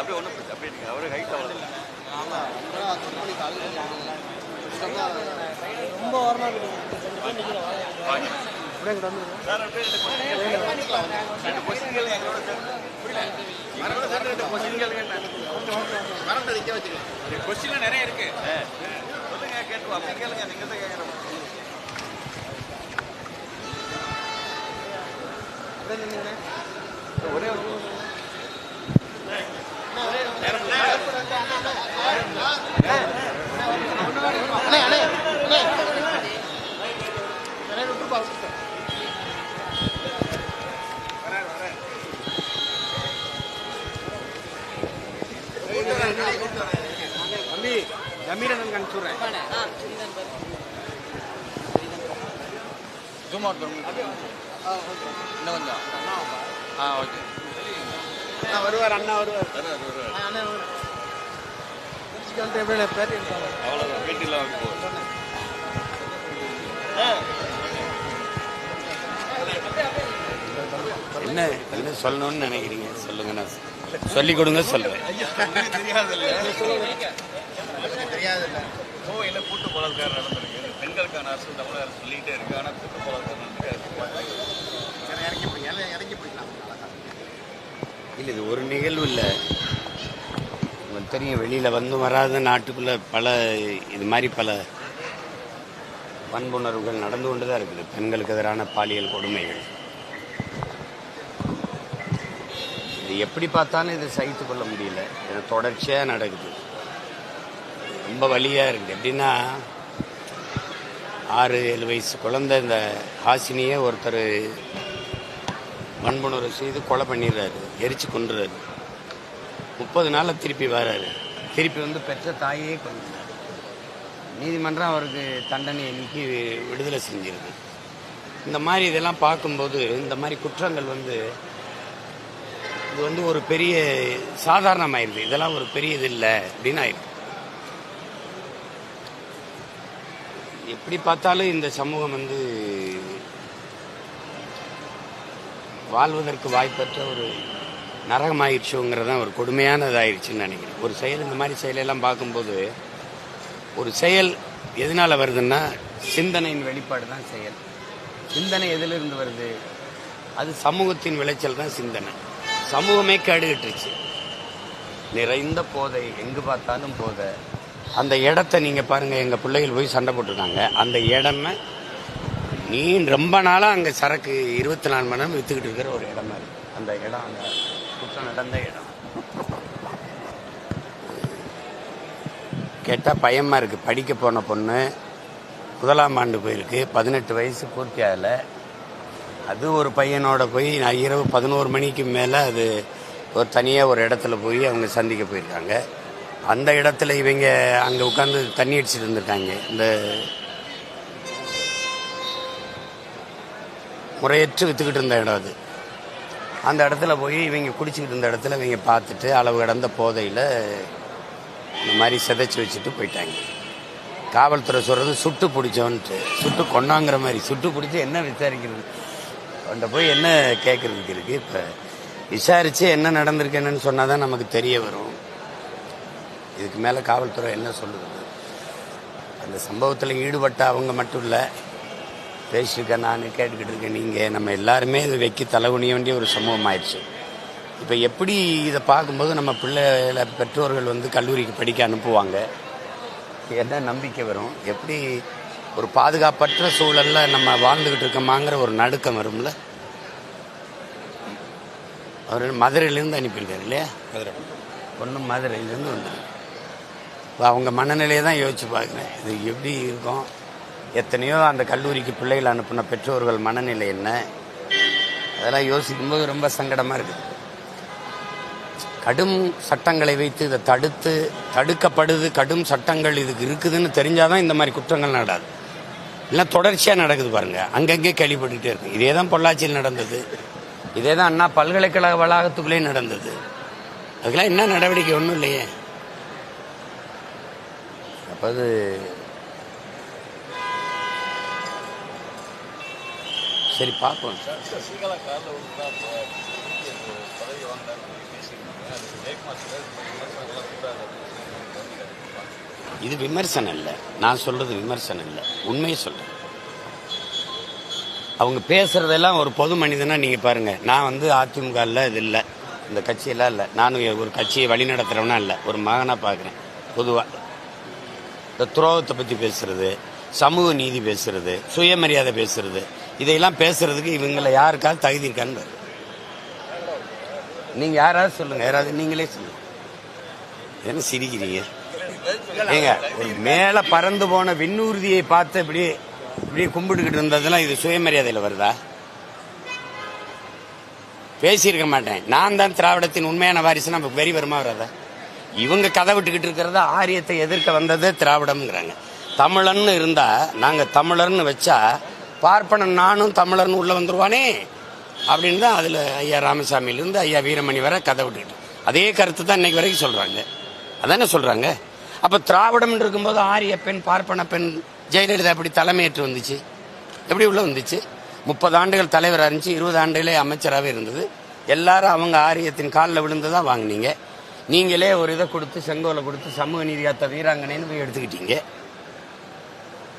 அப்படியே ஒண்ணும் பிரச்சனை, அப்படியே நிக்கும். அவரு height அவ்வளவுதான். ரொம்ப ஓரமாக சார், அப்படியே ரெண்டு எங்களோட. புரியல? நிறைய இருக்கு. சொல்லுங்க, கேட்டுருவோம். அப்படி கேளுங்க, தான் கேட்கறோம். ஒரே ஒரு அண்ணே அண்ணே அண்ணே நிறைய விட்டுருப்பா விட்டுருப்பா. தம்பி ஜமீர் அண்ணனுக்கு அனுப்பிச்சுடுறேன் ஜூம் அவுட் பண்ணுங்க இன்னும் கொஞ்சம். ஆ ஓகே. வருவார் அண்ணா வருவார். அண்ணா வருவார். அவ்வளவுதான். வீட்டுல. என்ன என்ன சொல்லணும்னு நினைக்கிறீங்க? சொல்லுங்க நான் சொல்லி கொடுங்க சொல்றேன்? கோவையில கூட்டு பலாத்காரம் நடந்திருக்கு. பெண்களுக்கான அரசு தமிழக அரசு சொல்லிக்கிட்டே இருக்கு. ஆனா கூட்டு பலாத்காரம் நடந்திருக்கு இறக்கி பிடிங்க இறக்கி பிடிக்கலாம் இல்லை இது ஒரு நிகழ்வு இல்லை. உங்களுக்கு தெரியும் வெளியில் வந்து வராத நாட்டுக்குள்ளே பல இது மாதிரி பல வன்புணர்வுகள் நடந்து கொண்டு தான் இருக்குது. பெண்களுக்கு எதிரான பாலியல் கொடுமைகள். இது எப்படி பார்த்தாலும் இதை சகித்து கொள்ள முடியல. இது தொடர்ச்சியாக நடக்குது. ரொம்ப வழியாக இருக்குது எப்படின்னா ஆறு ஏழு வயசு குழந்தை இந்த ஹாசினியே ஒருத்தர் வன்புணர்வு செய்து கொலை பண்ணிடுறாரு. எரிச்சு கொண்டுறாரு முப்பது நாளில் திருப்பி வராரு. திருப்பி வந்து பெற்ற தாயே கொண்டுறாரு நீதிமன்றம் அவருக்கு தண்டனையை நீக்கி விடுதலை செஞ்சிருது இந்த மாதிரி இதெல்லாம் பார்க்கும்போது இந்த மாதிரி குற்றங்கள் வந்து இது வந்து ஒரு பெரிய சாதாரணமாயிருது இதெல்லாம் ஒரு பெரிய இது இல்லை அப்படின்னு ஆயிடுது எப்படி பார்த்தாலும் இந்த சமூகம் வந்து வாழ்வதற்கு வாய்ப்பற்ற ஒரு நரகமாயிடுச்சுங்கிறதான் ஒரு கொடுமையானதாயிருச்சுன்னு நினைக்கிறேன். ஒரு செயல் இந்த மாதிரி செயலெல்லாம் பார்க்கும்போது ஒரு செயல் எதனால் வருதுன்னா சிந்தனையின் வெளிப்பாடு தான் செயல். சிந்தனை எதிலிருந்து வருது? அது சமூகத்தின் விளைச்சல் தான் சிந்தனை. சமூகமே கேடுகிட்டுருச்சு. நிறைந்த போதை எங்கு பார்த்தாலும் போதை. அந்த இடத்த நீங்கள் பாருங்கள் எங்கள் பிள்ளைகள் போய் சண்டை போட்டிருக்காங்க. அந்த இடமே நீ ரொம்ப நாளாக அங்கே சரக்கு இருபத்தி நாலு மணி நேரம் விற்றுக்கிட்டு இருக்கிற ஒரு இடமா இருக்கு அந்த இடம் அந்த குற்றம் நடந்த இடம். கேட்டால் பயமாக இருக்குது படிக்க போன பொண்ணு முதலாம் ஆண்டு போயிருக்கு. பதினெட்டு வயசு பூர்த்தி ஆகலை. அது ஒரு பையனோட போய் நான் இரவு பதினோரு மணிக்கு மேலே அது ஒரு தனியாக ஒரு இடத்துல போய் அவங்க சந்திக்க போயிருக்காங்க. அந்த இடத்துல இவங்க அங்கே உட்காந்து தண்ணி அடிச்சுட்டு இருந்திருக்காங்க. இந்த முறையற்று விற்றுக்கிட்டு இருந்த இடம் அது. அந்த இடத்துல போய் இவங்க குடிச்சிக்கிட்டு இருந்த இடத்துல இவங்க பார்த்துட்டு அளவு கடந்த போதையில் இந்த மாதிரி சிதைச்சி வச்சுட்டு போயிட்டாங்க. காவல்துறை சொல்கிறது சுட்டு பிடிச்சோன்ட்டு சுட்டு கொண்டாங்கிற மாதிரி சுட்டு பிடிச்சி என்ன விசாரிக்கிறது? அவன்கிட்ட போய் என்ன கேட்குறதுக்கு இருக்குது இப்போ விசாரித்து என்ன நடந்திருக்கு என்னன்னு சொன்னால் தான் நமக்கு தெரிய வரும். இதுக்கு மேலே காவல்துறை என்ன சொல்லுது? அந்த சம்பவத்தில் ஈடுபட்ட அவங்க மட்டும் இல்லை பேசியிருக்கேன் நான் கேட்டுக்கிட்டு இருக்கேன் நீங்கள் நம்ம எல்லாருமே இது வைக்க தலைகுனிய வேண்டிய ஒரு சமூகம் ஆயிடுச்சு இப்போ எப்படி இதை பார்க்கும்போது நம்ம பிள்ளைகளை பெற்றோர்கள் வந்து கல்லூரிக்கு படிக்க அனுப்புவாங்க? என்ன நம்பிக்கை வரும்? எப்படி ஒரு பாதுகாப்பற்ற சூழல்ல நம்ம வாழ்ந்துக்கிட்டு இருக்கோமாங்கிற ஒரு நடுக்கம் வரும்ல? அவர் மதுரையிலேருந்து அனுப்பியிருக்காரு இல்லையா? மதுரை. பொண்ணு மதுரையிலேருந்து வந்து அவங்க மனநிலையை தான் யோசிச்சு பார்க்குறேன் இது எப்படி இருக்கும்? எத்தனையோ அந்த கல்லூரிக்கு பிள்ளைகள் அனுப்பின பெற்றோர்கள் மனநிலை என்ன? அதெல்லாம் யோசிக்கும்போது ரொம்ப சங்கடமாக இருக்குது கடும் சட்டங்களை வைத்து இதை தடுத்து தடுக்கப்படுது கடும் சட்டங்கள் இதுக்கு இருக்குதுன்னு தெரிஞ்சாதான் இந்த மாதிரி குற்றங்கள் நடாது இல்லை தொடர்ச்சியாக நடக்குது பாருங்க. அங்கங்கே கேள்விப்பட்டுட்டே இருக்கு இதே தான் பொள்ளாச்சியில் நடந்தது. இதே தான் அண்ணா பல்கலைக்கழக வளாகத்துக்குள்ளே நடந்தது. அதுக்கெல்லாம் என்ன நடவடிக்கை? ஒன்றும் இல்லையே. அப்போ அது சரி பார்ப்போம் சசிகலா காலில் விழுந்தா பதவி வாங்கினாரு பேசியிருக்காங்க அது ஜெயக்குமார் சார் சரி பார்ப்போம். இது விமர்சனம் இல்லை. நான் சொல்றது விமர்சனம் இல்லை. உண்மையை சொல்றேன். அவங்க பேசுறதெல்லாம் ஒரு பொது மனிதனா நீங்க பாருங்க. நான் வந்து அதிமுக இது இல்லை. இந்த கட்சியெல்லாம் இல்லை. நானும் ஒரு கட்சியை வழி நடத்துறவனா இல்லை. ஒரு மகனா பார்க்குறேன் பொதுவா. இந்த துரோகத்தை பத்தி பேசுறது சமூக நீதி பேசுறது சுயமரியாதை பேசுறது இதையெல்லாம் பேசுறதுக்கு இவங்களை யாருக்காவது தகுதி இருக்கான்னு நீங்க யாராவது சொல்லுங்க யாராவது நீங்களே சொல்லுங்க. என்ன சிரிக்கிறீங்க? ஏங்க ஒரு மேல பறந்து போன விண்ணூர்தியை பார்த்து இப்படி இப்படி கும்பிட்டுக்கிட்டு இருந்ததெல்லாம் இது சுயமரியாதையில் வருதா? பேசியிருக்க மாட்டேன். நான் தான் திராவிடத்தின் உண்மையான வாரிசு நமக்கு வெறி வருமா வராதா? இவங்க கதை விட்டுக்கிட்டு இருக்கிறத ஆரியத்தை எதிர்க்க வந்ததே திராவிடம்ங்கிறாங்க. தமிழன்னு இருந்தா நாங்க தமிழர்னு வச்சா பார்ப்பனன் நானும் தமிழர்னு உள்ள வந்துருவானே? அப்படின்னு தான் அதில் ஐயா ராமசாமியிலேருந்து ஐயா வீரமணி வரை கதை விட்டுக்கிட்டு. அதே கருத்து தான் இன்னைக்கு வரைக்கும் சொல்கிறாங்க அதானே சொல்கிறாங்க அப்போ திராவிடம் இருக்கும்போது ஆரிய பெண் பார்ப்பன பெண் ஜெயலலிதா எப்படி தலைமையேற்று வந்துச்சு? எப்படி உள்ள வந்துச்சு? முப்பது ஆண்டுகள் தலைவராக இருந்துச்சு இருபது ஆண்டுகளே அமைச்சராகவே இருந்தது. எல்லாரும் அவங்க ஆரியத்தின் காலில் விழுந்து தான் வாங்குனீங்க. நீங்களே ஒரு இதை கொடுத்து செங்கோலை கொடுத்து சமூக நீதியாத்த வீராங்கனைன்னு போய் எடுத்துக்கிட்டீங்க.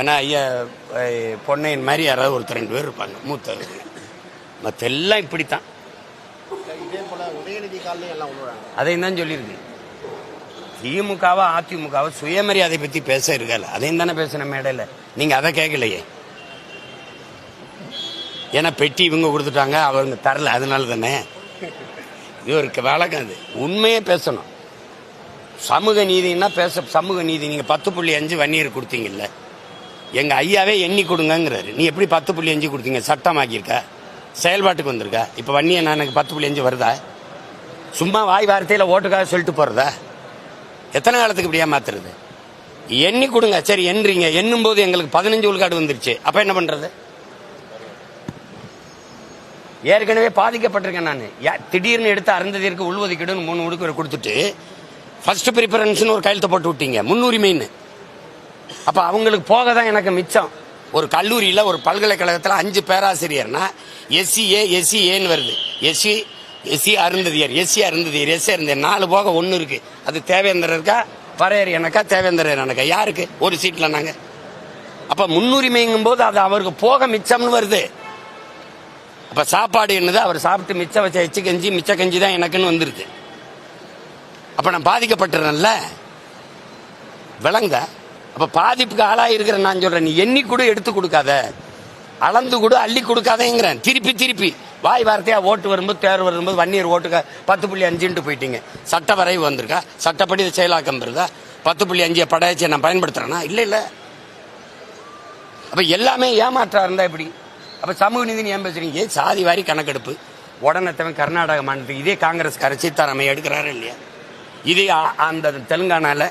ஏன்னா ஐயா பொன்னையின் மாதிரி யாராவது ஒருத்தர் ரெண்டு பேர் இருப்பாங்க மூத்த மற்ற எல்லாம் இப்படித்தான். அதையும் தான் சொல்லியிருக்கு திமுகவா அதிமுகவா சுயமரியாதை பற்றி பேச இருக்கல அதையும் தானே பேசின மேடையில். நீங்கள் அதை கேட்கலையே. ஏன்னா பெட்டி இவங்க கொடுத்துட்டாங்க அவங்க தரல அதனால தானே. இது ஒரு வழக்கம் அது. உண்மையே பேசணும். சமூக நீதினா பேச சமூக நீதி. நீங்கள் பத்து புள்ளி அஞ்சு வன்னியர் கொடுத்தீங்கல்ல. எங்க ஐயாவே எண்ணி கொடுங்கங்கிறாரு. நீ எப்படி பத்து புள்ளி அஞ்சு கொடுத்தீங்க? சட்டமாக்கியிருக்கா. செயல்பாட்டுக்கு வந்திருக்க. இப்ப நான் எனக்கு பத்து புள்ளி அஞ்சு வருதா? சும்மா வாய் வார்த்தையில ஓட்டுக்காக சொல்லிட்டு போறதா? எத்தனை காலத்துக்கு இப்படியா மாத்துறது எண்ணி கொடுங்க. சரி என்றீங்க எண்ணும் போது எங்களுக்கு பதினஞ்சு உள்காடு வந்துருச்சு. அப்ப என்ன பண்றது? ஏற்கனவே பாதிக்கப்பட்டிருக்கேன் நான். திடீர்னு எடுத்து அருந்ததிற்கு உள்ஒதுக்கீடுன்னு மூணு உடுக்கு கொடுத்துட்டு ஃபர்ஸ்ட் ப்ரிஃபரன்ஸ்னு ஒரு கையெழுத்து போட்டு விட்டீங்க. முன்னுரிமைன்னு. அப்போ அவங்களுக்கு போக தான் எனக்கு மிச்சம். ஒரு கல்லூரியில் ஒரு பல்கலைக்கழகத்தில் அஞ்சு பேராசிரியர்னா எஸ்சி ஏன்னு வருது. SC SC Arunthathiyar SC Arunthathiyar SC Arunthathiyar. நாலு போக ஒன்று இருக்கு. அது தேவேந்திரர் இருக்கா? பரையர் எனக்கா தேவேந்திரர் எனக்கா யாருக்கு? ஒரு சீட்டில் நாங்கள் அப்போ முன்னுரிமைங்கும் போது அது அவருக்கு போக மிச்சம்னு வருது. அப்போ சாப்பாடு என்னது? அவர் சாப்பிட்டு மிச்சம் வச்ச எச்சு கஞ்சி மிச்ச கஞ்சி தான் எனக்குன்னு வந்துருது அப்போ நான் பாதிக்கப்பட்டுறேன்ல. விளங்க. அப்ப பாதிப்புக்கு ஆளாக இருக்கிற நான் சொல்றேன். நீ எண்ணி கூட எடுத்து கொடுக்காத. அளந்து கூட அள்ளி கொடுக்காதேங்கிறேன். திருப்பி திருப்பி. வாய் வார்த்தையா ஓட்டு வரும்போது தேர்வு வரும்போது வன்னியர் ஓட்டுக்க பத்து புள்ளி அஞ்சுன்ட்டு போயிட்டீங்க. சட்ட வரைவு வந்திருக்கா? சட்டப்படி செயலாக்கம் பெறுதா? பத்து புள்ளி அஞ்சு படையாச்சியை நான் பயன்படுத்துறேனா? இல்ல இல்ல. அப்ப எல்லாமே ஏமாற்றா இருந்தா இப்படி அப்ப சமூக நீதினு ஏன் பேசுறீங்க? சாதி வாரி கணக்கெடுப்பு? உடனத்தவன் கர்நாடக மாநிலத்துக்கு இதே காங்கிரஸ் சீதாராமையா எடுக்கிறாரு இல்லையா? இதே அந்த தெலுங்கானால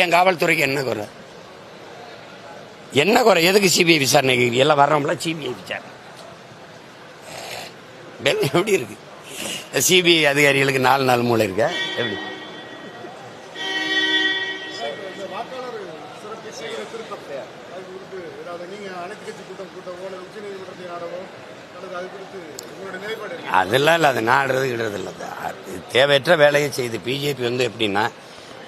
என் காவல்துறைக்கு என்ன குறை? என்ன குறை? எதுக்கு சிபிஐ விசாரணை எல்லாம் வர்றவங்களா சிபிஐ விசாரணை. எப்படி இருக்கு? சிபிஐ அதிகாரிகளுக்கு நாலு நாள் மூளை இருக்க? எப்படி? அதெல்லாம் இல்லை அது நாடுறது கிடுறது இல்லை. அது தேவையற்ற வேலையை செய்து பிஜேபி வந்து எப்படின்னா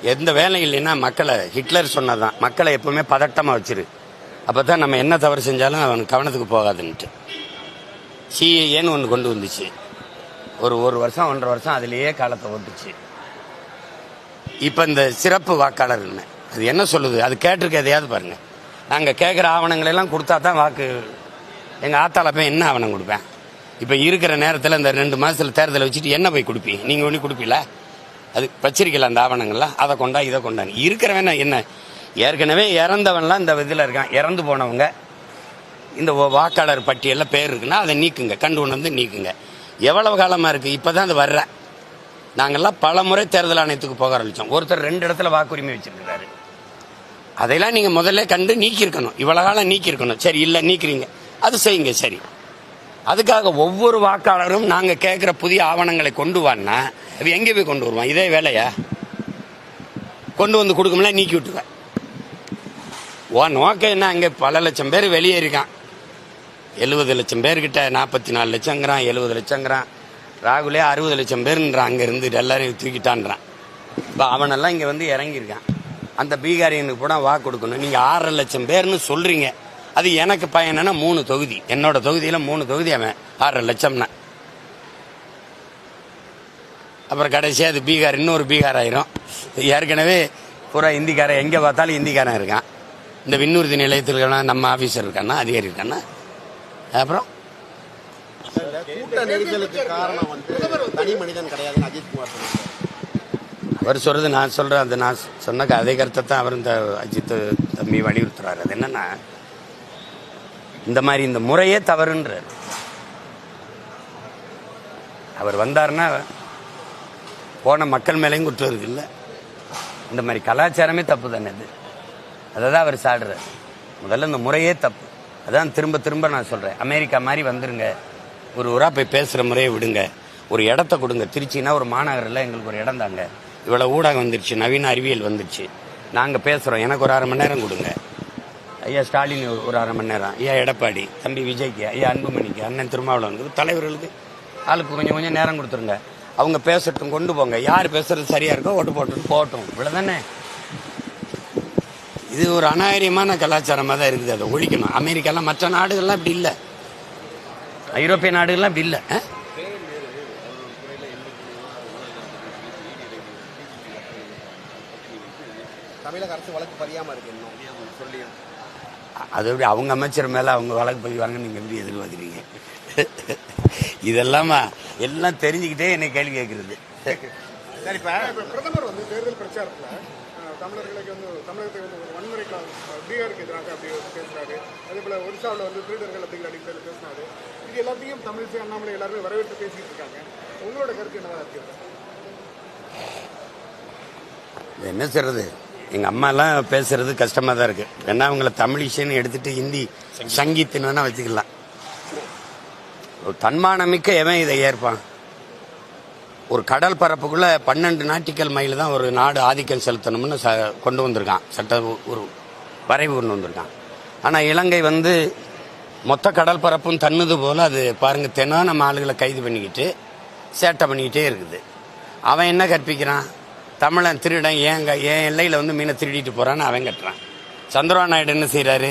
எந்த வேலை இல்லைன்னா மக்களை ஹிட்லர் சொன்னதான் மக்களை எப்பவுமே பதட்டமாக வச்சிரு. அப்போ தான் நம்ம என்ன தவறு செஞ்சாலும் அவன் கவனத்துக்கு போகாதுன்ட்டு. சிஏன்னு ஒன்று கொண்டு வந்துச்சு. ஒரு ஒரு வருஷம் ஒன்றரை வருஷம் அதுலேயே காலத்தை ஓட்டுச்சு. இப்போ இந்த சிறப்பு வாக்காளர் என்ன? அது என்ன சொல்லுது? அது கேட்டிருக்க எதையாவது பாருங்கள் நாங்கள் கேட்குற ஆவணங்களெல்லாம் கொடுத்தா தான் வாக்கு எங்கள் ஆத்தால போய் என்ன ஆவணம் கொடுப்பேன்? இப்போ இருக்கிற நேரத்தில் இந்த ரெண்டு மாதத்தில் தேர்தலை வச்சுட்டு என்ன போய் கொடுப்பீங்க? நீங்கள் ஒன்றும் கொடுப்பீங்களா? அது வச்சிருக்கல அந்த ஆவணங்கள்லாம். அதை கொண்டா இதை கொண்டாங்க இருக்கிறவன் என்ன ஏற்கனவே இறந்தவன்லாம் இந்த இதில் இருக்கான். இறந்து போனவங்க இந்த வாக்காளர் பட்டியலில் பேர் இருக்குன்னா அதை நீக்குங்க. கண்டு கொண்டு வந்து நீக்குங்க. எவ்வளவு காலமாக இருக்குது இப்போ தான் அது வர்ற. நாங்கள்லாம் பல முறை தேர்தல் ஆணையத்துக்கு போக ஆரம்பித்தோம் ஒருத்தர் ரெண்டு இடத்துல வாக்குரிமை வச்சிருக்கிறாரு. அதையெல்லாம் நீங்கள் முதல்ல கண்டு நீக்கியிருக்கணும். இவ்வளோ காலம் நீக்கியிருக்கணும். சரி இல்லை நீக்கிறீங்க. அது செய்யுங்க சரி. அதுக்காக ஒவ்வொரு வாக்காளரும் நாங்கள் கேட்குற புதிய ஆவணங்களை கொண்டு வான்னா அது எங்கே போய் கொண்டு வருவான்? இதே வேலையா? கொண்டு வந்து கொடுக்கும்ல நீக்கி விட்டுருவேன் ஓ நோக்கம் என்ன? அங்கே பல லட்சம் பேர் வெளியே இருக்கான். எழுபது லட்சம் பேர்கிட்ட நாற்பத்தி நாலு லட்சங்கிறான் எழுபது லட்சங்கிறான். ராகுலே அறுபது லட்சம் பேருன்றான் அங்கே இருந்து எல்லாரையும் தூக்கிட்டான்றான். இப்போ அவனெல்லாம் இங்கே வந்து இறங்கியிருக்கான். அந்த பீகாரியனுக்கு கூட வா கொடுக்கணும். நீங்கள் ஆறரை லட்சம் பேர்னு சொல்கிறீங்க அது எனக்கு பயனா மூணு தொகுதி. என்னோட தொகுதியில் மூணு தொகுதி அவன். ஆறரை லட்சம்னா. அப்புறம் கடைசியாக அது பீகார் இன்னொரு பீகார் ஆயிரும். ஏற்கனவே பூரா இந்திக்காரன் எங்கே பார்த்தாலும் இந்திக்காரன் இருக்கான். இந்த விண்ணூர்தி நிலையத்தில் நம்ம ஆஃபீஸர் இருக்கானா அதிகாரி இருக்கானா அப்புறம்? அவர் சொல்றது நான் சொல்றேன். அது நான் சொன்ன அதே கருத்தை தான் அவர் இந்த அஜித் தம்பி வலியுறுத்துறாரு. அது என்னன்னா இந்த மாதிரி இந்த முறையே தவறுன்றார். அவர் வந்தாருன்னா போன மக்கள் மேலேயும் குற்றம் இருக்கு இல்லை இந்த மாதிரி கலாச்சாரமே தப்பு தானே அது? அதை தான் அவர் சாடுறார். முதல்ல இந்த முறையே தப்பு. அதான் திரும்ப திரும்ப நான் சொல்கிறேன் அமெரிக்கா மாதிரி வந்துருங்க. ஒரு ஊராக போய் பேசுகிற முறையை விடுங்க. ஒரு இடத்த கொடுங்க. திருச்சினா ஒரு மாநகரில் எங்களுக்கு ஒரு இடம் தாங்க. இவ்வளோ ஊடகம் வந்துருச்சு. நவீன அறிவியல் வந்துருச்சு. நாங்கள் பேசுகிறோம் எனக்கு ஒரு அரை மணி நேரம் கொடுங்க. ஐயா ஸ்டாலின் ஒரு- ஒரு அரை மணி நேரம். ஐயா எடப்பாடி தம்பி விஜய்க்கு ஐயா அன்புமணிக்கு அண்ணன் திருமாவளவனுக்கு தலைவர்களுக்கு ஆளுக்கு கொஞ்சம் கொஞ்சம் நேரம் கொடுத்துருங்க. அவங்க பேசட்டும் கொண்டு போங்க. யார் பேசுறது சரியா இருக்கோ ஓட்டு போட்டு போகட்டும். இவ்வளோதானே இது ஒரு அநாகரியமான கலாச்சாரமாக தான் இருக்குது அதை. ஒழிக்கணும். அமெரிக்காலாம் மற்ற நாடுகள்லாம் இப்படி இல்லை. ஐரோப்பிய நாடுகள்லாம் இப்படி இல்லை. ஆ? தமிழக அரசு வழக்கு பதியாம இருக்கு இன்னும். சொல்லியும் அது எப்படி அவங்க அமைச்சர் மேலே அவங்க வழக்கு பதிவாங்க நீங்கள் எப்படி எதிர்பார்க்குறீங்க? இதெல்லாமா எல்லாம் தெரிஞ்சுக்கிட்டே என்னை கேள்வி கேட்குறது. சரி இப்ப பிரதமர் வந்து தேர்தல் பிரச்சாரத்துல தமிழர்களுக்கு வந்து தமிழகத்தை வந்து வன்முறை பீகாருக்கு எதிராக அப்படி பேசுறாரு அதே போல ஒரிசாவில் வந்து திருடர்கள் அப்படிங்கிற அடிப்படையில் பேசினாரு. இது எல்லாத்தையும் தமிழிசை அண்ணாமலை எல்லாருமே வரவேற்று பேசிட்டு இருக்காங்க. உங்களோட கருத்து என்னவா இருக்கு? என்ன செய்றது எங்கள் அம்மாலாம் பேசுறது கஷ்டமாக தான் இருக்கு. வேணா அவங்கள தமிழ் இசைன்னு எடுத்துட்டு ஹிந்தி சங்கீத்துன்னு வேணா வச்சுக்கலாம். தன்மானமிக்க எவன் இதை ஏற்பான்? ஒரு கடல் பரப்புக்குள்ள பன்னெண்டு நாட்டிக்கல் மைல் தான் ஒரு நாடு ஆதிக்கம் செலுத்தணும்னு ச கொண்டு வந்திருக்கான். சட்ட ஒரு வரைவு கொண்டு வந்திருக்கான். ஆனால் இலங்கை வந்து மொத்த கடல் பரப்பும் தன்னுது போல் அது பாருங்க தினம் நம்ம ஆளுகளை கைது பண்ணிக்கிட்டு சேட்டை பண்ணிக்கிட்டே இருக்குது. அவன் என்ன கற்பிக்கிறான்? தமிழன் திருடன் ஏங்க என் எல்லையில் வந்து மீனை திருடிட்டு போகிறான்னு அவன் கட்டுறான் சந்திரபாபு நாயுடு என்ன செய்கிறாரு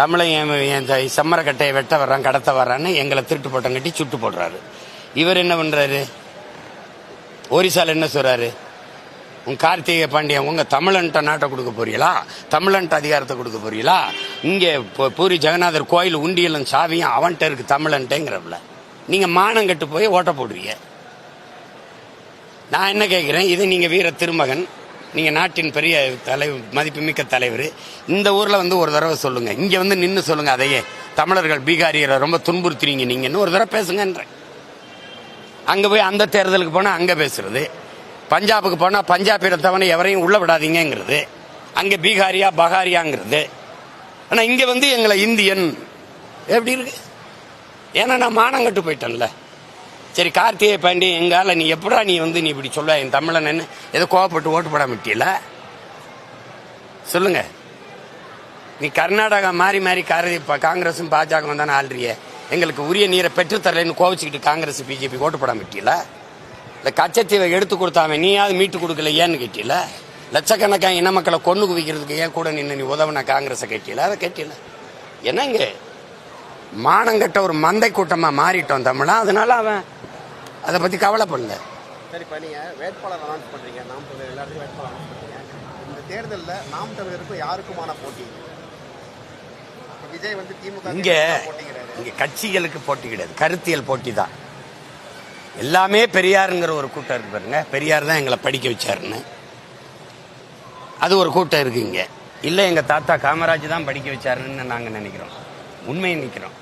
தமிழன் சம்மரக்கட்டையை செம்மரக்கட்டையை வெட்ட வர்றான் கடத்த வர்றான்னு எங்களை திருட்டு போட்டம் கட்டி சுட்டு போடுறாரு. இவர் என்ன பண்ணுறாரு ஒரிசால் என்ன சொல்கிறாரு உன் கார்த்திகை பாண்டியன் உங்க தமிழன்ட்ட நாட்டை கொடுக்க போறீங்களா? தமிழன்ட்ட அதிகாரத்தை கொடுக்க போறீங்களா? இங்கே பூரி ஜெகநாதர் கோயில் உண்டியலும் சாவியும் அவன்கிட்ட இருக்கு தமிழன்ட்டேங்கிறப்பல நீங்க மானம் கட்டு போய் ஓட்ட போடுவீங்க. நான் என்ன கேட்குறேன் இது நீங்க வீர திருமகன். நீங்கள் நாட்டின் பெரிய தலைவர் மதிப்புமிக்க தலைவர். இந்த ஊரில் வந்து ஒரு தடவை சொல்லுங்கள் இங்கே வந்து நின்று சொல்லுங்கள் அதையே. தமிழர்கள் பீகாரியரை ரொம்ப துன்புறுத்துறீங்க நீங்கன்னு ஒரு தடவை பேசுங்கன்றேன். அங்கே போய் அந்த தேர்தலுக்கு போனால் அங்கே பேசுறது. பஞ்சாபுக்கு போனால் பஞ்சாபியரை தவணை எவரையும் உள்ள விடாதீங்கங்கிறது. அங்கே பீகாரியா பகாரியாங்கிறது ஆனால் இங்கே வந்து எங்களை இந்தியன். எப்படி இருக்கு? ஏன்னா நான் மானம் கட்டு போயிட்டேன்ல. சரி கார்த்திகை பாண்டியன் எங்கால நீ எப்படா நீ வந்து நீ இப்படி சொல்ல என் தமிழன் என்ன ஏதோ கோவப்பட்டு ஓட்டு போடாம விட்டியல சொல்லுங்க. நீ கர்நாடகா மாறி மாறி கார காங்கிரஸும் பாஜகவும் தானே ஆள்றிய எங்களுக்கு உரிய நீரை பெற்றுத்தரலைன்னு கோவிச்சுக்கிட்டு காங்கிரஸ் பிஜேபி ஓட்டு போடாம விட்டியல இந்த கச்சத்தீவை எடுத்து கொடுத்தாம நீயாவது மீட்டு கொடுக்கல ஏன்னு கேட்டியல லட்சக்கணக்கான இன மக்களை கொண்டு குவிக்கிறதுக்கு ஏன் கூட நின்று நீ உதவுன காங்கிரஸை கேட்டியல அதை கேட்டியல என்னங்க? மானங்கட்ட ஒரு மந்தை கூட்டமா மாறிட்டோம் தமிழா? அதனால அவன் அதை பற்றி கவலைப்படல. சரி இப்போ நீங்கள் வேட்பாளர் அனௌன்ஸ் பண்ணுறீங்க நாம் தமிழர் எல்லாருக்கும் வேட்பாளர் அனௌன்ஸ் பண்ணுறீங்க இந்த தேர்தலில் நாம் தமிழருக்கும் யாருக்குமான போட்டி? விஜய் வந்து திமுக இங்கே இங்கே கட்சிகளுக்கு போட்டி கிடையாது கருத்தியல் போட்டி தான். எல்லாமே பெரியாருங்கிற ஒரு கூட்டம் இருக்கு பாருங்க. பெரியார் தான் எங்களை படிக்க வச்சாருன்னு. அது ஒரு கூட்டம் இருக்கு இங்கே. இல்லை எங்கள் தாத்தா காமராஜ் தான் படிக்க வச்சாருன்னு நாங்கள் நினைக்கிறோம். உண்மையை நிற்கிறோம்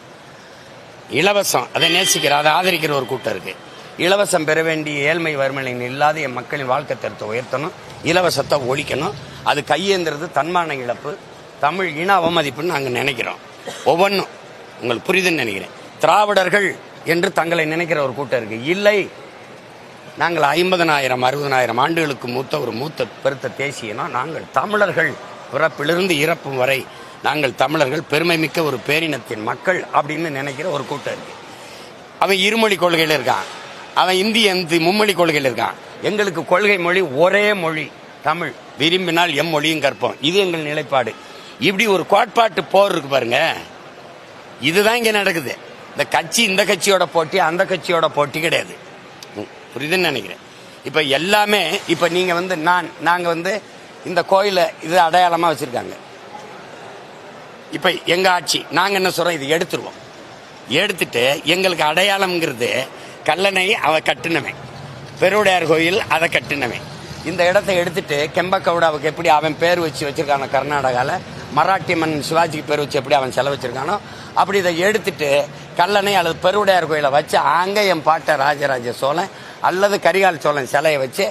இலவசம். அதை நேசிக்கிற அதை ஆதரிக்கிற ஒரு கூட்டம் இருக்கு. இலவசம் பெற வேண்டிய ஏழ்மை வறுமையின் இல்லாத என் மக்களின் வாழ்க்கை தரத்தை உயர்த்தணும். இலவசத்தை ஒழிக்கணும். அது கையேந்திரது தன்மான இழப்பு. தமிழ் இன அவமதிப்புன்னு நாங்கள் நினைக்கிறோம். ஒவ்வொன்றும் உங்களுக்கு புரியுதுன்னு நினைக்கிறேன். திராவிடர்கள் என்று தங்களை நினைக்கிற ஒரு கூட்டம் இருக்கு. இல்லை. நாங்கள் ஐம்பதனாயிரம் அறுபதனாயிரம் ஆண்டுகளுக்கு மூத்த ஒரு மூத்த பெருத்த தேசியனா நாங்கள் தமிழர்கள் பிறப்பிலிருந்து இறப்பும் வரை நாங்கள் தமிழர்கள் பெருமை மிக்க ஒரு பேரினத்தின் மக்கள் அப்படின்னு நினைக்கிற ஒரு கூட்டம் இருக்கு. அவன் இருமொழி கொள்கையில் இருக்கான். அவன் இந்தி அந்த மும்மொழி கொள்கையில் இருக்கான். எங்களுக்கு கொள்கை மொழி ஒரே மொழி தமிழ். விரும்பினால் எம் மொழியும் கற்போம். இது எங்கள் நிலைப்பாடு. இப்படி ஒரு கோட்பாட்டு போர் இருக்கு பாருங்க. இதுதான் இங்க நடக்குது. இந்த கட்சி இந்த கட்சியோட போட்டி அந்த கட்சியோட போட்டி கிடையாது. ம், புரியுதுன்னு நினைக்கிறேன். இப்ப எல்லாமே இப்ப நீங்க வந்து நான் நாங்க வந்து இந்த கோயிலை இது அடையாளமா வச்சிருக்காங்க. இப்ப எங்க ஆட்சி நாங்க என்ன சொல்றோம்? இது எடுத்துருவோம். எடுத்துட்டு எங்களுக்கு அடையாளம்ங்கிறது கல்லணை அவ கட்டினவன். பெருவுடையார் கோயில் அதை கட்டினவன். இந்த இடத்தை எடுத்துட்டு கெம்பக்கவுடாவுக்கு எப்படி அவன் பேர் வச்சு வச்சிருக்கானோ கர்நாடகாவில் மராட்டி மன்னன் சிவாஜிக்கு பேர் வச்சு எப்படி அவன் செலவு வச்சுருக்கானோ அப்படி இதை எடுத்துட்டு கல்லணை அல்லது பெருவுடையார் கோயிலை வச்சு அங்கே என் பாட்ட ராஜராஜ சோழன் அல்லது கரிகால் சோழன் சிலையை வச்சு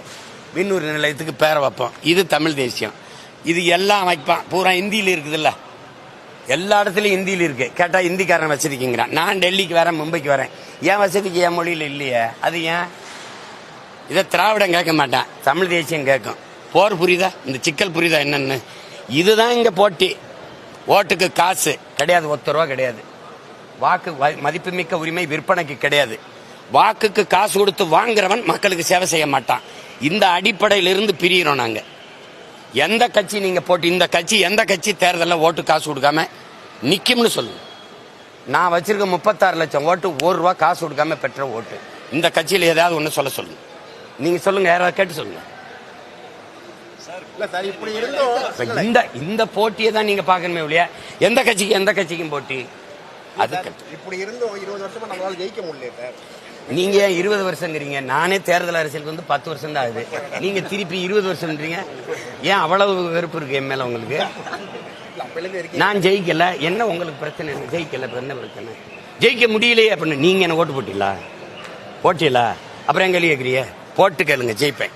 விண்ணூர் நிலையத்துக்கு பேரை வைப்போம். இது தமிழ் தேசியம். இது எல்லாம் வைப்பான். பூரா இந்தியில் இருக்குதுல்ல. எல்லா இடத்துலயும் ஹிந்தியில் இருக்கு. கேட்டா ஹிந்திக்காரன் வச்சிருக்கீங்கிறான் நான் டெல்லிக்கு வரேன் மும்பைக்கு வரேன். ஏன் வசதிக்கு என் மொழியில் இல்லையே. அது ஏன்? இதை திராவிடம் கேட்க மாட்டான். தமிழ் தேசியம் கேட்கும். போர் புரியுதா? இந்த சிக்கல் புரியுதா என்னன்னு? இதுதான் இங்க போட்டி. ஓட்டுக்கு காசு. கிடையாது. ஒத்த ரூபா கிடையாது. வாக்கு வ- மதிப்புமிக்க உரிமை விற்பனைக்கு கிடையாது. வாக்குக்கு காசு கொடுத்து வாங்குறவன் மக்களுக்கு சேவை செய்ய மாட்டான். இந்த அடிப்படையிலிருந்து பிரியிறோம் நாங்கள் எந்த கட்சி நீங்க போட்டு இந்த கட்சி எந்த கட்சி தேர்தலில் ஓட்டு காசு கொடுக்காம நிற்கும்னு சொல்லுங்க நான் வச்சிருக்க முப்பத்தாறு லட்சம் ஓட்டு ஒரு ரூபா காசு கொடுக்காம பெற்ற ஓட்டு. இந்த கட்சியில் ஏதாவது ஒன்று சொல்ல சொல்லுங்க நீங்க சொல்லுங்க யாராவது கேட்டு சொல்லுங்க. இந்த இந்த போட்டியை தான் நீங்க பாக்கணுமே இல்லையா எந்த கட்சிக்கு எந்த கட்சிக்கும் போட்டி? அது இப்படி இருந்தோம் இருபது வருஷமா நம்மளால ஜெயிக்க முடியல சார். நீங்க ஏன் இருபது வருஷங்கிறீங்க நானே தேர்தல் அரசியலுக்கு வந்து பத்து வருஷம் தான் ஆகுது. நீங்க திருப்பி இருபது வருஷம்ன்றீங்க? ஏன் அவ்வளவு வெறுப்பு இருக்கு என் மேல உங்களுக்கு? நான் ஜெயிக்கல. என்ன உங்களுக்கு பிரச்சனை? ஜெயிக்கல? என்ன பிரச்சனை? ஜெயிக்க முடியலையே அப்படின்னு நீங்க என்ன ஓட்டு போட்டீங்களா? போட்டீங்களா? அப்புறம் எங்க கேட்குறீங்க போட்டு கேளுங்க ஜெயிப்பேன்.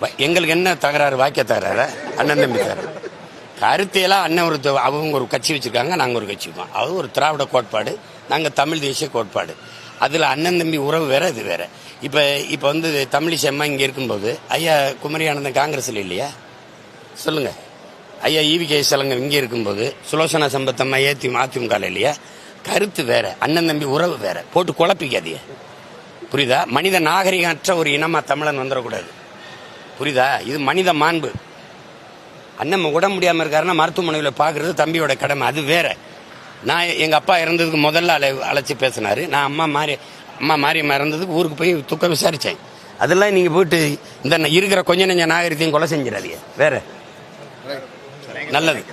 வ- எங்களுக்கு என்ன தகராறு வாக்கிய தகராறு? அண்ணன் தம்பி தகராறு. கருத்தையெல்லாம் அண்ணன் ஒரு அவங்க ஒரு கட்சி வச்சிருக்காங்க நாங்கள் ஒரு கட்சி அது ஒரு திராவிட கோட்பாடு. நாங்கள் தமிழ் தேசிய கோட்பாடு. அதில் அண்ணன் தம்பி உறவு வேற இது வேற. இப்போ இப்போ வந்து தமிழிசை அம்மா இங்கே இருக்கும்போது ஐயா குமரி ஆனந்தன் காங்கிரஸில் இல்லையா? சொல்லுங்க. ஐயா ஈவி கே சலங்கர் இங்கே இருக்கும்போது சுலோசனா சம்பத்தம்மா ஏத்தி அதிமுக இல்லையா? கருத்து வேற அண்ணன் தம்பி உறவு வேற. போட்டு குழப்பிக்காதீங்க. புரியுதா? மனித நாகரிகமற்ற ஒரு இனமா தமிழன் வந்துடக்கூடாது. புரியுதா? இது மனித மாண்பு. அண்ணன் உடம்பு முடியாமல் இருக்காருன்னா மருத்துவமனையில் பார்க்கறது தம்பியோட கடமை அது வேற. நான் எங்கள் அப்பா இறந்ததுக்கு முதல்ல அழை அழைச்சி பேசினாரு. நான் அம்மா மாறி அம்மா மாரியம்மா இறந்ததுக்கு ஊருக்கு போய் துக்கம் விசாரித்தேன் அதெல்லாம் நீங்கள் போயிட்டு இந்த இருக்கிற கொஞ்ச நெஞ்ச நாகரிகத்தையும் கொலை செஞ்சிடாதீங்க. வேற. நல்லது.